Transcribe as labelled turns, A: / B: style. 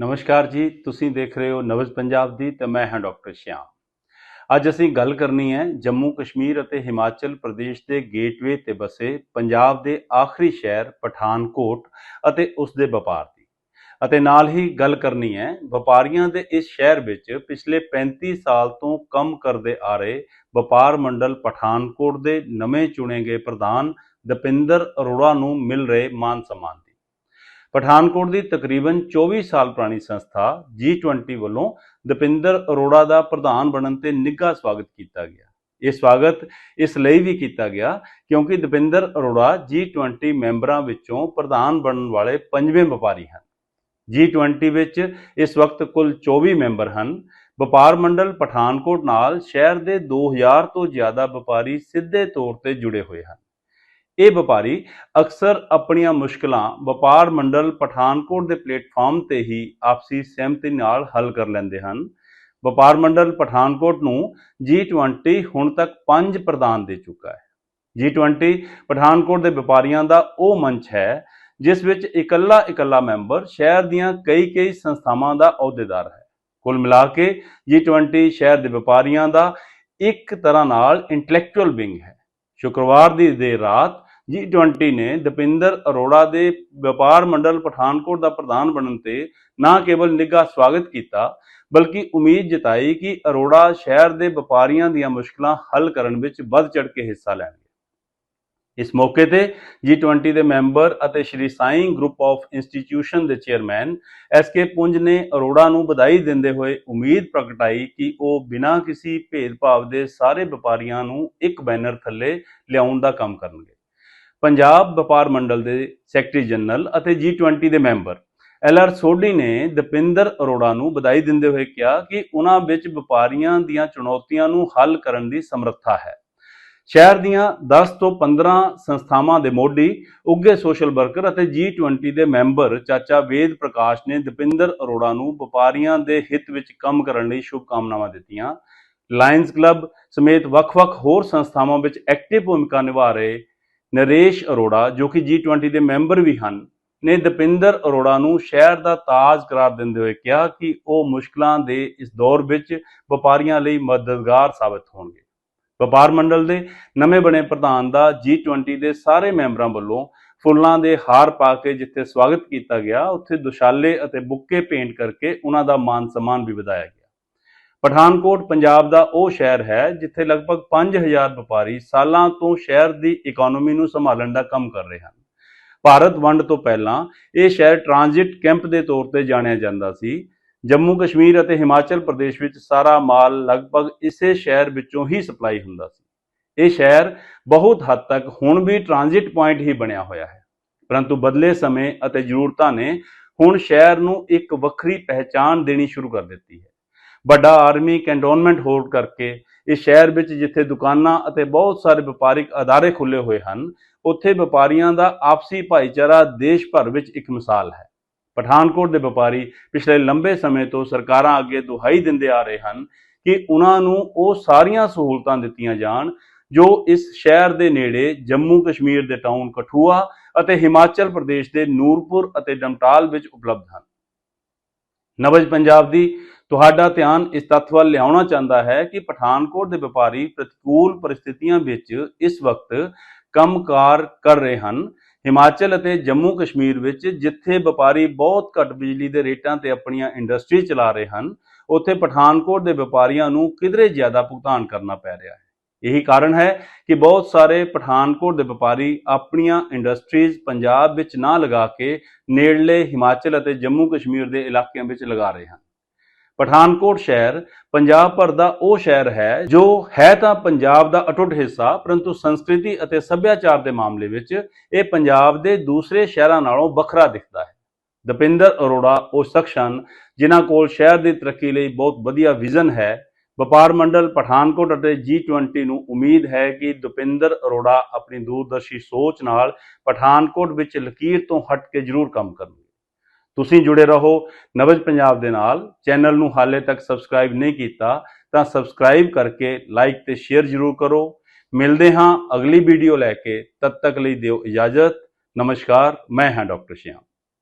A: ਨਮਸਕਾਰ ਜੀ, ਤੁਸੀਂ ਦੇਖ ਰਹੇ ਹੋ ਨਵਜ ਪੰਜਾਬ ਦੀ ਤੇ ਮੈਂ ਹਾਂ ਡਾਕਟਰ ਸ਼ਿਆਮ। ਅੱਜ ਅਸੀਂ ਗੱਲ ਕਰਨੀ ਹੈ ਜੰਮੂ ਕਸ਼ਮੀਰ ਅਤੇ ਹਿਮਾਚਲ ਪ੍ਰਦੇਸ਼ ਦੇ ਗੇਟਵੇ ਤੇ ਬਸੇ ਪੰਜਾਬ ਦੇ ਆਖਰੀ ਸ਼ਹਿਰ ਪਠਾਨਕੋਟ ਅਤੇ ਉਸ ਦੇ ਵਪਾਰ ਦੀ। ਅਤੇ ਨਾਲ ਹੀ ਗੱਲ ਕਰਨੀ ਹੈ ਵਪਾਰੀਆਂ ਦੇ ਇਸ ਸ਼ਹਿਰ ਵਿੱਚ ਪਿਛਲੇ 35 ਸਾਲ ਤੋਂ ਕੰਮ ਕਰਦੇ ਆ ਰਹੇ ਵਪਾਰ ਮੰਡਲ ਪਠਾਨਕੋਟ ਦੇ ਨਵੇਂ ਚੁਣੇ ਗਏ ਪ੍ਰਧਾਨ ਦਪਿੰਦਰ ਅਰੋੜਾ ਨੂੰ ਮਿਲ ਰਹੇ ਮਾਨ ਸਨਮਾਨ ਦੀ। ਪਠਾਨਕੋਟ ਦੀ ਤਕਰੀਬਨ 24 ਸਾਲ ਪੁਰਾਣੀ ਸੰਸਥਾ G20 ਵੱਲੋਂ ਦਪਿੰਦਰ ਅਰੋੜਾ ਦਾ ਪ੍ਰਧਾਨ ਬਣਨ ਤੇ ਨਿੱਘਾ ਸਵਾਗਤ ਕੀਤਾ ਗਿਆ। ਇਹ ਸਵਾਗਤ ਇਸ ਲਈ ਵੀ ਕੀਤਾ ਗਿਆ ਕਿਉਂਕਿ ਦਪਿੰਦਰ ਅਰੋੜਾ G20 ਮੈਂਬਰਾਂ ਵਿੱਚੋਂ ਪ੍ਰਧਾਨ ਬਣਨ ਵਾਲੇ ਪੰਜਵੇਂ ਵਪਾਰੀ ਹਨ। G20 ਵਿੱਚ ਇਸ ਵਕਤ ਕੁੱਲ 24 ਮੈਂਬਰ ਹਨ। ਵਪਾਰ ਮੰਡਲ ਪਠਾਨਕੋਟ ਨਾਲ ਸ਼ਹਿਰ ਦੇ 2000 ਤੋਂ ਜ਼ਿਆਦਾ ਵਪਾਰੀ ਸਿੱਧੇ ਤੌਰ ਤੇ ਜੁੜੇ ਹੋਏ ਹਨ। ਇਹ ਵਪਾਰੀ ਅਕਸਰ ਆਪਣੀਆਂ ਮੁਸ਼ਕਲਾਂ ਵਪਾਰ ਮੰਡਲ ਪਠਾਨਕੋਟ ਦੇ ਪਲੇਟਫਾਰਮ ਤੇ ਹੀ ਆਪਸੀ ਸਹਿਮਤੀ ਨਾਲ ਹੱਲ ਕਰ ਲੈਂਦੇ ਹਨ। ਵਪਾਰ ਮੰਡਲ ਪਠਾਨਕੋਟ ਨੂੰ G20 ਹੁਣ ਤੱਕ 5 ਪ੍ਰਦਾਨ ਦੇ ਚੁੱਕਾ ਹੈ। G20 ਪਠਾਨਕੋਟ ਦੇ ਵਪਾਰੀਆਂ ਦਾ ਉਹ ਮੰਚ ਹੈ, ਜਿਸ ਵਿੱਚ ਇਕੱਲਾ ਇਕੱਲਾ ਮੈਂਬਰ ਸ਼ਹਿਰ ਦੀਆਂ ਕਈ ਕਈ ਸੰਸਥਾਵਾਂ ਦਾ ਅਹੁਦੇਦਾਰ ਹੈ। ਕੁੱਲ ਮਿਲਾ ਕੇ G20 ਸ਼ਹਿਰ ਦੇ ਵਪਾਰੀਆਂ ਦਾ ਇੱਕ ਤਰ੍ਹਾਂ ਨਾਲ ਇੰਟੈਲੈਕਚੁਅਲ ਵਿੰਗ ਹੈ। ਸ਼ੁੱਕਰਵਾਰ ਦੀ ਦੇਰ ਰਾਤ G20 ਨੇ ਦਪਿੰਦਰ ਅਰੋੜਾ ਦੇ ਵਪਾਰ ਮੰਡਲ ਪਠਾਨਕੋਟ ਦਾ ਪ੍ਰਧਾਨ ਬਣਨ ਤੇ ਨਾ ਕੇਵਲ ਨਿੱਘਾ ਸਵਾਗਤ ਕੀਤਾ, ਬਲਕਿ ਉਮੀਦ ਜਤਾਈ ਕਿ ਅਰੋੜਾ ਸ਼ਹਿਰ ਦੇ ਵਪਾਰੀਆਂ ਦੀਆਂ ਮੁਸ਼ਕਲਾਂ ਹੱਲ ਕਰਨ ਵਿੱਚ ਵੱਧ ਚੜ ਕੇ ਹਿੱਸਾ ਲੈਣਗੇ। ਇਸ ਮੌਕੇ ਤੇ G20 ਦੇ ਮੈਂਬਰ ਅਤੇ Shri Sai group of institution ਦੇ ਚੇਅਰਮੈਨ ਐਸ ਕੇ ਪੁੰਜ ਨੇ ਅਰੋੜਾ ਨੂੰ ਵਧਾਈ ਦਿੰਦੇ ਹੋਏ ਉਮੀਦ ਪ੍ਰਗਟਾਈ ਕਿ ਉਹ ਬਿਨਾਂ ਕਿਸੇ ਭੇਦਭਾਵ ਦੇ ਸਾਰੇ ਵਪਾਰੀਆਂ ਨੂੰ ਇੱਕ ਬੈਨਰ ਥੱਲੇ ਲਿਆਉਣ ਦਾ ਕੰਮ ਕਰਨਗੇ। ਪੰਜਾਬ ਵਪਾਰ ਮੰਡਲ ਦੇ ਸੈਕਟਰੀ ਜਨਰਲ ਅਤੇ G20 ਦੇ ਮੈਂਬਰ। ਐਲ ਆਰ ਸੋਢੀ ਨੇ ਦਪਿੰਦਰ ਅਰੋੜਾ ਨੂੰ ਵਧਾਈ ਦਿੰਦੇ ਹੋਏ ਕਿਹਾ ਕਿ ਉਹਨਾਂ ਵਿੱਚ ਵਪਾਰੀਆਂ ਦੀਆਂ ਚੁਣੌਤੀਆਂ ਨੂੰ ਹੱਲ ਕਰਨ ਦੀ ਸਮਰੱਥਾ ਹੈ। ਸ਼ਹਿਰ ਦੀਆਂ 10 ਤੋਂ 15 ਸੰਸਥਾਵਾਂ ਦੇ ਮੋਢੀ ਉੱਗੇ ਸੋਸ਼ਲ ਵਰਕਰ ਅਤੇ G20 ਦੇ ਮੈਂਬਰ ਚਾਚਾ ਵੇਦ ਪ੍ਰਕਾਸ਼ ਨੇ ਦਪਿੰਦਰ ਅਰੋੜਾ ਨੂੰ ਵਪਾਰੀਆਂ ਦੇ ਹਿੱਤ ਵਿੱਚ ਕੰਮ ਕਰਨ ਲਈ ਸ਼ੁਭਕਾਮਨਾਵਾਂ ਦਿੱਤੀਆਂ। ਲਾਇਨਸ ਕਲੱਬ ਸਮੇਤ ਵੱਖ-ਵੱਖ ਹੋਰ ਸੰਸਥਾਵਾਂ ਵਿੱਚ ਐਕਟਿਵ ਭੂਮਿਕਾ ਨਿਭਾ ਰਹੇ ਨਰੇਸ਼ ਅਰੋੜਾ, ਜੋ ਕਿ G20 ਦੇ ਮੈਂਬਰ ਵੀ ਹਨ, ਨੇ ਦਪਿੰਦਰ ਅਰੋੜਾ ਨੂੰ ਸ਼ਹਿਰ ਦਾ ਤਾਜ ਕਰਾਰ ਦਿੰਦੇ ਹੋਏ ਕਿਹਾ ਕਿ ਉਹ ਮੁਸ਼ਕਲਾਂ ਦੇ ਇਸ ਦੌਰ ਵਿੱਚ ਵਪਾਰੀਆਂ ਲਈ ਮਦਦਗਾਰ ਸਾਬਤ ਹੋਣਗੇ। ਵਪਾਰ ਮੰਡਲ ਦੇ ਨਵੇਂ ਬਣੇ ਪ੍ਰਧਾਨ ਦਾ G20 ਦੇ ਸਾਰੇ ਮੈਂਬਰਾਂ ਵੱਲੋਂ ਫੁੱਲਾਂ ਦੇ ਹਾਰ ਪਾ ਕੇ ਜਿੱਥੇ ਸਵਾਗਤ ਕੀਤਾ ਗਿਆ, ਉੱਥੇ ਦੁਸ਼ਾਲੇ ਅਤੇ ਬੁੱਕੇ ਭੇਂਟ ਕਰਕੇ ਉਹਨਾਂ ਦਾ ਮਾਨ ਸਨਮਾਨ ਵੀ ਵਧਾਇਆ ਗਿਆ। ਪਠਾਨਕੋਟ, ਪੰਜਾਬ ਦਾ ਉਹ ਸ਼ਹਿਰ ਹੈ ਜਿੱਥੇ ਲਗਭਗ 5000 ਵਪਾਰੀ ਸਾਲਾਂ ਤੋਂ ਸ਼ਹਿਰ ਦੀ ਇਕਨੋਮੀ ਨੂੰ ਸੰਭਾਲਣ ਦਾ ਕੰਮ ਕਰ ਰਹੇ ਹਨ। ਭਾਰਤ ਵੰਡ ਤੋਂ ਪਹਿਲਾਂ ਇਹ ਸ਼ਹਿਰ ਟ੍ਰਾਂਜ਼ਿਟ ਕੈਂਪ ਦੇ ਤੌਰ ਤੇ ਜਾਣਿਆ ਜਾਂਦਾ ਸੀ। ਜੰਮੂ ਕਸ਼ਮੀਰ ਅਤੇ ਹਿਮਾਚਲ ਪ੍ਰਦੇਸ਼ ਵਿੱਚ ਸਾਰਾ ਮਾਲ ਲਗਭਗ ਇਸੇ ਸ਼ਹਿਰ ਵਿੱਚੋਂ ਹੀ ਸਪਲਾਈ ਹੁੰਦਾ ਸੀ। ਇਹ ਸ਼ਹਿਰ ਬਹੁਤ ਹੱਦ ਤੱਕ ਹੁਣ ਵੀ ਟ੍ਰਾਂਜ਼ਿਟ ਪੁਆਇੰਟ ਹੀ ਬਣਿਆ ਹੋਇਆ ਹੈ। ਪਰੰਤੂ ਬਦਲੇ ਸਮੇਂ ਅਤੇ ਜ਼ਰੂਰਤਾਂ ਨੇ ਹੁਣ ਸ਼ਹਿਰ ਨੂੰ ਇੱਕ ਵੱਖਰੀ ਪਹਿਚਾਣ ਦੇਣੀ ਸ਼ੁਰੂ ਕਰ ਦਿੱਤੀ ਹੈ। ਵੱਡਾ ਆਰਮੀ ਕੈਂਟੋਨਮੈਂਟ ਹੋਲਡ ਕਰਕੇ ਇਸ ਸ਼ਹਿਰ ਵਿੱਚ ਜਿੱਥੇ ਦੁਕਾਨਾਂ ਅਤੇ ਬਹੁਤ ਸਾਰੇ ਵਪਾਰਿਕ ਅਦਾਰੇ ਖੁੱਲੇ ਹੋਏ ਹਨ, ਉੱਥੇ ਵਪਾਰੀਆਂ ਦਾ ਆਪਸੀ ਭਾਈਚਾਰਾ ਦੇਸ਼ ਭਰ ਵਿੱਚ ਇੱਕ ਮਿਸਾਲ ਹੈ। ਪਠਾਨਕੋਟ ਦੇ ਵਪਾਰੀ ਪਿਛਲੇ ਲੰਬੇ ਸਮੇਂ ਤੋਂ ਸਰਕਾਰਾਂ ਅੱਗੇ ਦੁਹਾਈ ਦਿੰਦੇ ਆ ਰਹੇ ਹਨ ਕਿ ਉਹਨਾਂ ਨੂੰ ਉਹ ਸਾਰੀਆਂ ਸਹੂਲਤਾਂ ਦਿੱਤੀਆਂ ਜਾਣ, ਜੋ ਇਸ ਸ਼ਹਿਰ ਦੇ ਨੇੜੇ ਜੰਮੂ ਕਸ਼ਮੀਰ ਦੇ ਟਾਊਨ ਕਠੂਆ ਅਤੇ ਹਿਮਾਚਲ ਪ੍ਰਦੇਸ਼ ਦੇ ਨੂਰਪੁਰ ਅਤੇ ਡਮਟਾਲ ਵਿੱਚ ਉਪਲਬਧ ਹਨ। ਨਵਜ ਪੰਜਾਬ ਦੀ ਤੁਹਾਡਾ ਧਿਆਨ ਇਸ ਤੱਥ ਵੱਲ ਲਿਆਉਣਾ ਚਾਹੁੰਦਾ ਹੈ ਕਿ ਪਠਾਨਕੋਟ ਦੇ ਵਪਾਰੀ ਪ੍ਰਤੀਕੂਲ ਪਰਿਸਥਿਤੀਆਂ ਵਿੱਚ ਇਸ ਵਕਤ ਕੰਮਕਾਰ ਕਰ ਰਹੇ ਹਨ। ਹਿਮਾਚਲ ਅਤੇ ਜੰਮੂ ਕਸ਼ਮੀਰ ਵਿੱਚ ਜਿੱਥੇ ਵਪਾਰੀ ਬਹੁਤ ਘੱਟ ਬਿਜਲੀ ਦੇ ਰੇਟਾਂ ਤੇ ਆਪਣੀਆਂ ਇੰਡਸਟਰੀ ਚਲਾ ਰਹੇ ਹਨ, ਉੱਥੇ ਪਠਾਨਕੋਟ ਦੇ ਵਪਾਰੀਆਂ ਨੂੰ ਕਿਧਰੇ ਜ਼ਿਆਦਾ ਭੁਗਤਾਨ ਕਰਨਾ ਪੈ ਰਿਹਾ ਹੈ। ਇਹੀ ਕਾਰਨ ਹੈ ਕਿ ਬਹੁਤ ਸਾਰੇ ਪਠਾਨਕੋਟ ਦੇ ਵਪਾਰੀ ਆਪਣੀਆਂ ਇੰਡਸਟਰੀਜ਼ ਪੰਜਾਬ ਵਿੱਚ ਨਾ ਲਗਾ ਕੇ ਨੇੜਲੇ ਹਿਮਾਚਲ ਅਤੇ ਜੰਮੂ ਕਸ਼ਮੀਰ ਦੇ ਇਲਾਕਿਆਂ ਵਿੱਚ ਲਗਾ ਰਹੇ ਹਨ। ਪਠਾਨਕੋਟ ਸ਼ਹਿਰ, ਪੰਜਾਬ ਭਰ ਦਾ ਉਹ ਸ਼ਹਿਰ ਹੈ ਜੋ ਹੈ ਤਾਂ ਪੰਜਾਬ ਦਾ ਅਟੁੱਟ ਹਿੱਸਾ, ਪਰੰਤੂ ਸੰਸਕ੍ਰਿਤੀ ਅਤੇ ਸੱਭਿਆਚਾਰ ਦੇ ਮਾਮਲੇ ਵਿੱਚ ਇਹ ਪੰਜਾਬ ਦੇ ਦੂਸਰੇ ਸ਼ਹਿਰਾਂ ਨਾਲੋਂ ਵੱਖਰਾ ਦਿਖਦਾ ਹੈ। ਦਪਿੰਦਰ ਅਰੋੜਾ ਉਹ ਸ਼ਖਸ ਹਨ ਜਿਨ੍ਹਾਂ ਕੋਲ ਸ਼ਹਿਰ ਦੀ ਤਰੱਕੀ ਲਈ ਬਹੁਤ ਵਧੀਆ ਵਿਜ਼ਨ ਹੈ। ਵਪਾਰ ਮੰਡਲ ਪਠਾਨਕੋਟ ਅਤੇ G20 ਨੂੰ ਉਮੀਦ ਹੈ ਕਿ ਦੁਪਿੰਦਰ ਅਰੋੜਾ ਆਪਣੀ ਦੂਰਦਰਸ਼ੀ ਸੋਚ ਨਾਲ ਪਠਾਨਕੋਟ ਵਿੱਚ ਲਕੀਰ ਤੋਂ ਹਟ ਕੇ ਜ਼ਰੂਰ ਕੰਮ ਕਰਨਗੇ। ਤੁਸੀਂ ਜੁੜੇ ਰਹੋ ਨਵਜ ਪੰਜਾਬ ਦੇ ਨਾਲ। ਚੈਨਲ ਨੂੰ ਹਾਲੇ ਤੱਕ ਸਬਸਕ੍ਰਾਈਬ ਨਹੀਂ ਕੀਤਾ ਤਾਂ ਸਬਸਕ੍ਰਾਈਬ ਕਰਕੇ ਲਾਈਕ ਤੇ ਸ਼ੇਅਰ ਜ਼ਰੂਰ ਕਰੋ। ਮਿਲਦੇ ਹਾਂ ਅਗਲੀ ਵੀਡੀਓ ਲੈ ਕੇ। ਤਦ ਤੱਕ ਲਈ ਦਿਓ ਇਜਾਜ਼ਤ। ਨਮਸਕਾਰ। ਮੈਂ ਹਾਂ ਡਾਕਟਰ ਸ਼ਿਆਮ।